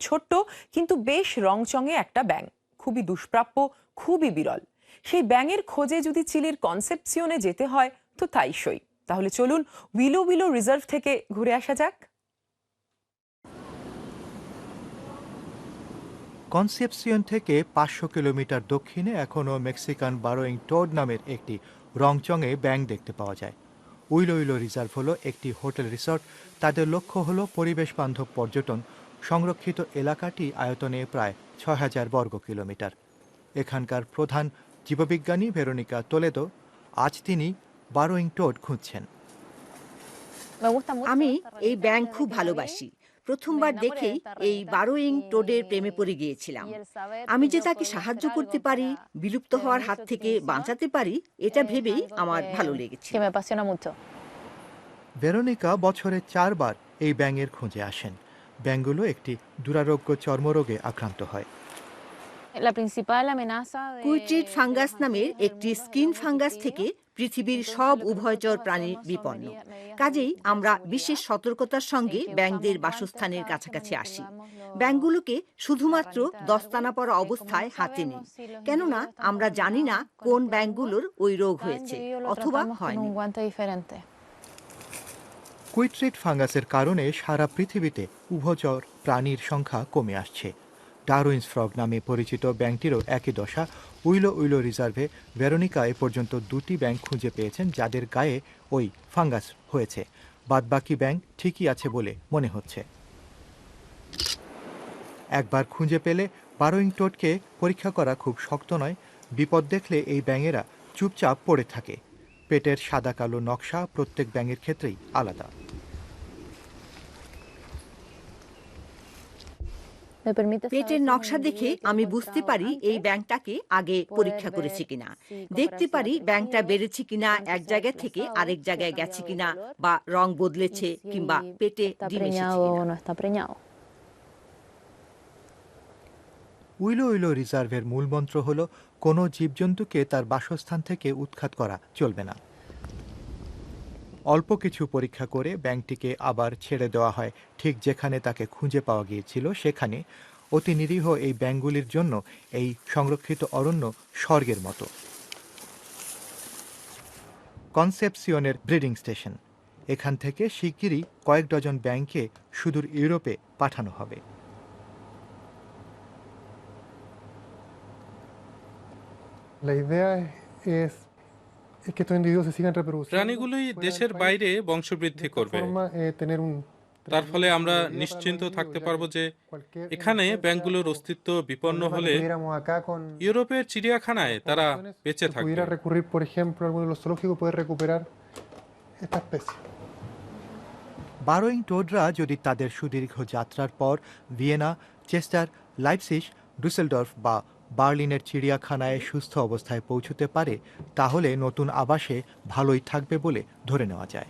ছোট্ট, কিন্তু বেশ রংচঙে একটা ব্যাঙ। খুবই দুষ্প্রাপ্য, খুবই বিরল। সেই ব্যাঙের খোঁজে যদি চিলির কনসেপসিয়নে যেতে হয়, তো তাই সই। তাহলে চলুন উইলো উইলো রিজার্ভ থেকে ঘুরে আসা যাক। কনসেপসিয়ন থেকে পাঁচশো কিলোমিটার দক্ষিণে এখনও মেক্সিকান বারোইং টোড নামের একটি রংচঙে ব্যাং দেখতে পাওয়া যায়। উইলো উইলো রিজার্ভ হলো একটি হোটেল রিসর্ট। তাদের লক্ষ্য হলো পরিবেশ বান্ধব পর্যটন সংরক্ষিত এলাকাটি আয়তনে প্রায় ছয় হাজার বর্গ কিলোমিটার। এখানকার প্রধান জীববিজ্ঞানী ভেরোনিকা তোলেদো আজ তিনি বারোইং টোড খুঁজছেন। আমি এই ব্যাংক খুব ভালোবাসি। প্রথমবার দেখেই এই বারোইং টোডের প্রেমে পড়ে গিয়েছিলাম। আমি যে তাকে সাহায্য করতে পারি বিলুপ্ত হওয়ার হাত থেকে বাঁচাতে পারি এটা ভেবেই আমার ভালো লেগেছে. ভেরোনিকা বছরে চারবার এই ব্যাঙের খোঁজে আসেন। ব্যাঙগুলো একটি দুরারোগ্য চর্মরোগে আক্রান্ত হয়. কুইট্রিড ফাঙ্গাস নামের একটি স্কিন ফাঙ্গাস থেকে পৃথিবীর সব উভয়চর প্রাণী বিপন্ন। কাজেই আমরা বিশেষ সতর্কতার সঙ্গে ব্যাংকদের বাসস্থানের কাছাকাছি আসি। ব্যাংকগুলোকে শুধুমাত্র দস্তানা পরা অবস্থায় হাতে নেই কেননা আমরা জানি না কোন ব্যাংকগুলোর ওই রোগ হয়েছে অথবা হয়নি. কুইট্রিট ফাঙ্গাসের কারণে সারা পৃথিবীতে উভচর প্রাণীর সংখ্যা কমে আসছে। ডারউইন্স ফ্রগ নামে পরিচিত ব্যাংকটিরও একই দশা। উইলো উইলো রিজার্ভে ভেরোনিকা এ পর্যন্ত দুটি ব্যাংক খুঁজে পেয়েছেন যাদের গায়ে ওই ফাঙ্গাস হয়েছে। বাদবাকি ব্যাংক ঠিকই আছে বলে মনে হচ্ছে। একবার খুঁজে পেলে বারোইং টোটকে পরীক্ষা করা খুব শক্ত নয়, বিপদ দেখলে এই ব্যাঙেরা চুপচাপ পড়ে থাকে। পেটের সাদা কালো নকশা প্রত্যেক ব্যাঙের ক্ষেত্রেই আলাদা। পেটের নকশা দেখে আমি বুঝতে পারি এই ব্যাংকটাকে আগে পরীক্ষা করেছি কিনা। দেখতে পারি ব্যাংকটা বেড়েছে কিনা এক জায়গা থেকে আরেক জায়গায় গেছে কিনা বা রং বদলেছে কিংবা পেটে উইলো উইলো রিজার্ভের মূল মন্ত্র হল কোনো জীবজন্তুকে তার বাসস্থান থেকে উৎখাত করা চলবে না। অল্প কিছু পরীক্ষা করে ব্যাংকটিকে আবার ছেড়ে দেওয়া হয়। ঠিক যেখানে তাকে খুঁজে পাওয়া গিয়েছিল সেখানে। অতি নিরীহ এই ব্যাংকগুলির জন্য এই সংরক্ষিত অরণ্য স্বর্গের মতো। কনসেপসিয়নের ব্রিডিং স্টেশন। এখান থেকে শিগগিরই কয়েক ডজন ব্যাংকে সুদূর ইউরোপে পাঠানো হবে। La idea es, es que estos দেশের বাইরে বংশবৃদ্ধি করবে। তার ফলে আমরা নিশ্চিন্ত থাকতে পারব যে এখানে ব্যাংকগুলোর অস্তিত্ব বিপন্ন হলে ইউরোপের চিড়িয়াখানায় তারা বেঁচে থাকবে। বারোয়িং টোড্রা যদি তাদের সুদীর্ঘ যাত্রার পর ভিয়েনা চেস্টার লাইফসিস ডুসেলডর্ফ বা বার্লিনের চিড়িয়াখানায় সুস্থ অবস্থায় পৌঁছতে পারে, তাহলে নতুন আবাসে ভালোই থাকবে বলে ধরে নেওয়া যায়।